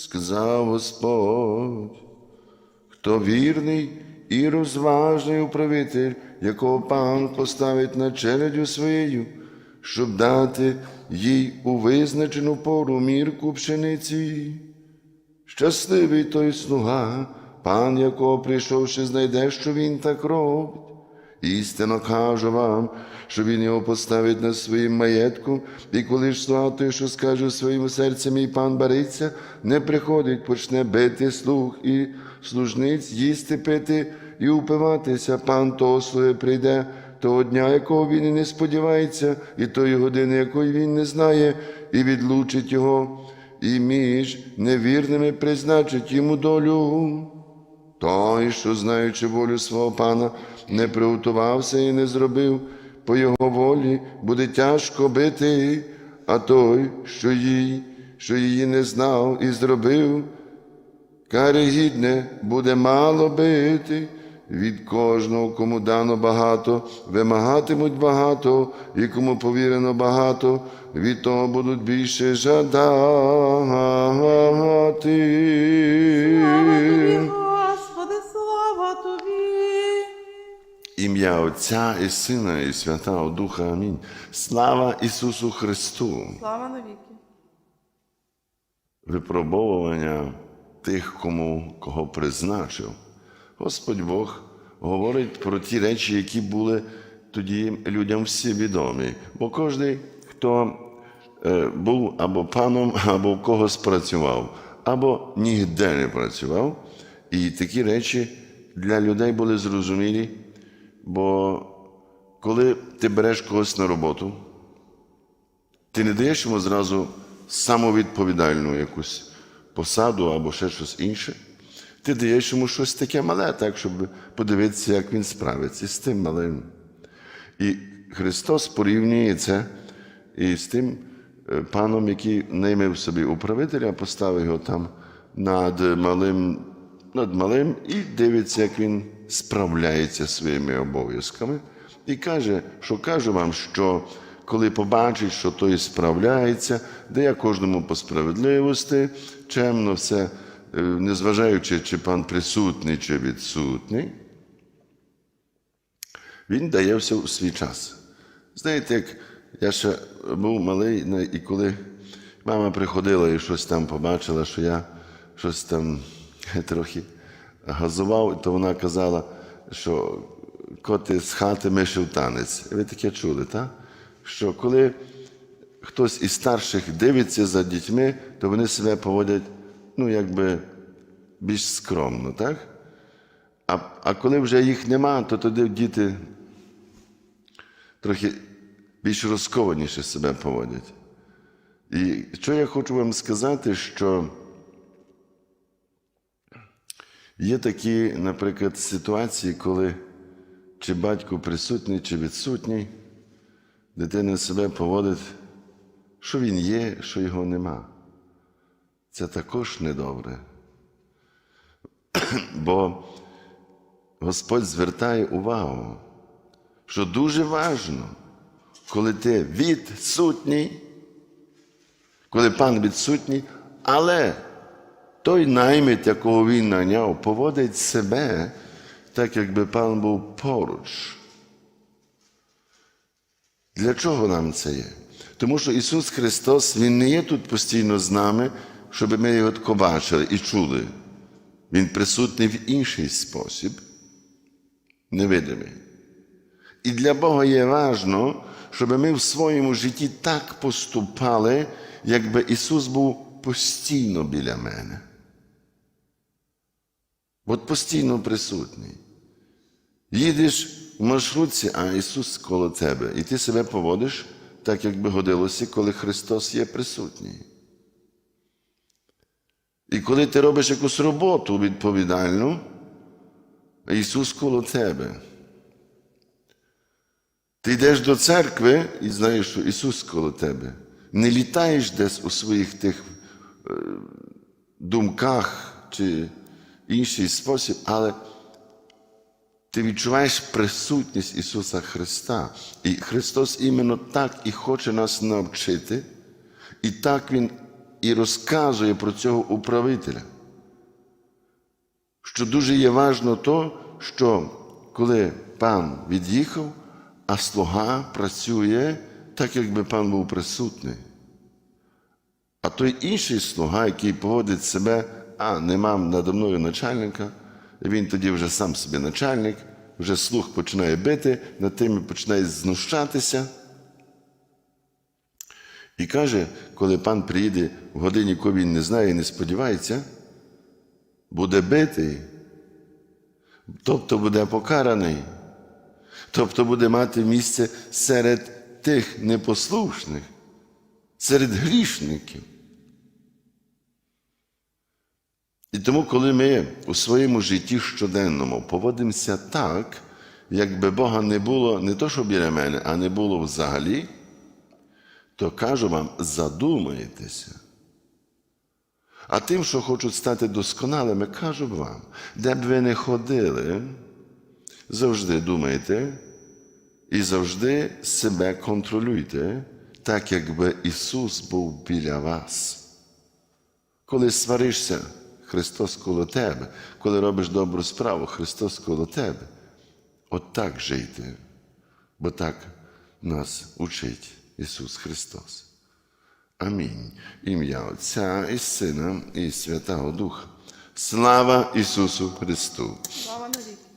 сказав Господь, хто вірний і розважний управитель, якого пан поставить на челядю своєю, щоб дати їй у визначену пору мірку пшениці. Щасливий той слуга, пан якого прийшовши, знайде, що він так робить. Істинно кажу вам, що він його поставить над своїм маєтком, і коли ж слуга той, що скаже у своєму серці, мій пан бариться, не приходить, почне бити слуг і служниць, їсти пити і упиватися, пан того слуги прийде, того дня, якого він і не сподівається, і тої години, якої він не знає, і відлучить його, і між невірними призначить йому долю. Той, що, знаючи волю свого пана, не приготувався і не зробив по його волі, буде тяжко бити, а той, що їй, що її не знав і зробив, кари гідне буде мало бити. Від кожного, кому дано багато, вимагатимуть багато, і кому повірено багато, від того будуть більше жадати. Отця і Сина, і Святого Духа. Амінь. Слава Ісусу Христу! Слава навіки. Випробовування тих, кому кого призначив. Господь Бог говорить про ті речі, які були тоді людям всі відомі. Бо кожен, хто е, був або паном, або в когось працював, або ніде не працював. І такі речі для людей були зрозумілі. Бо коли ти береш когось на роботу, ти не даєш йому зразу самовідповідальну якусь посаду або ще щось інше. Ти даєш йому щось таке мале, так, щоб подивитися, як він справиться з тим малим. І Христос порівнює це із тим е, паном, який наймив собі управителя, поставив його там над малим, над малим і дивиться, як він справляється своїми обов'язками. І каже, що кажу вам, що коли побачить, що той справляється, дає кожному по справедливості, чемно все, е, незважаючи, чи пан присутній, чи відсутній, він дає все у свій час. Знаєте, як я ще був малий, і коли мама приходила і щось там побачила, що я щось там трохи газував, то вона казала, що коти з хати мишив танець. Ви таке чули, так? Що коли хтось із старших дивиться за дітьми, то вони себе поводять, ну, якби більш скромно, так? А, а коли вже їх нема, то тоді діти трохи більш розкованіше себе поводять. І що я хочу вам сказати, що є такі, наприклад, ситуації, коли чи батько присутній, чи відсутній, дитина себе поводить, що він є, що його нема. Це також недобре. Бо Господь звертає увагу, що дуже важно, коли ти відсутній, коли пан відсутній, але той наймит, якого він наняв, поводить себе так, якби пан був поруч. Для чого нам це є? Тому що Ісус Христос, Він не є тут постійно з нами, щоб ми його тако бачили і чули. Він присутній в інший спосіб, невидимий. І для Бога є важно, щоб ми в своєму житті так поступали, якби Ісус був постійно біля мене. От постійно присутній. Їдеш в маршрутці, а Ісус коло тебе, і ти себе поводиш так, як би годилося, коли Христос є присутній. І коли ти робиш якусь роботу відповідальну, Ісус коло тебе. Ти йдеш до церкви і знаєш, що Ісус коло тебе. Не літаєш десь у своїх тих е, думках чи інший спосіб, але ти відчуваєш присутність Ісуса Христа. І Христос іменно так і хоче нас навчити, і так Він і розказує про цього управителя. Що дуже є важно то, що коли пан від'їхав, а слуга працює так, якби пан був присутній. А той інший слуга, який поводить себе, а нема надо мною начальника, він тоді вже сам собі начальник, вже слух починає бити, над тим починає знущатися. І каже, коли пан приїде в годині, яку він не знає і не сподівається, буде битий, тобто буде покараний, тобто буде мати місце серед тих непослушних, серед грішників. І тому, коли ми у своєму житті щоденному поводимося так, якби Бога не було не то, що біля мене, а не було взагалі, то кажу вам, задумайтеся. А тим, що хочуть стати досконалими, кажу вам, де б ви не ходили, завжди думайте і завжди себе контролюйте, так якби Ісус був біля вас. Коли сваришся, Христос коло тебе, коли робиш добру справу, Христос коло тебе. От так жийте, бо так нас учить Ісус Христос. Амінь. Ім'я Отця і Сина, і Святого Духа. Слава Ісусу Христу! Слава навіки.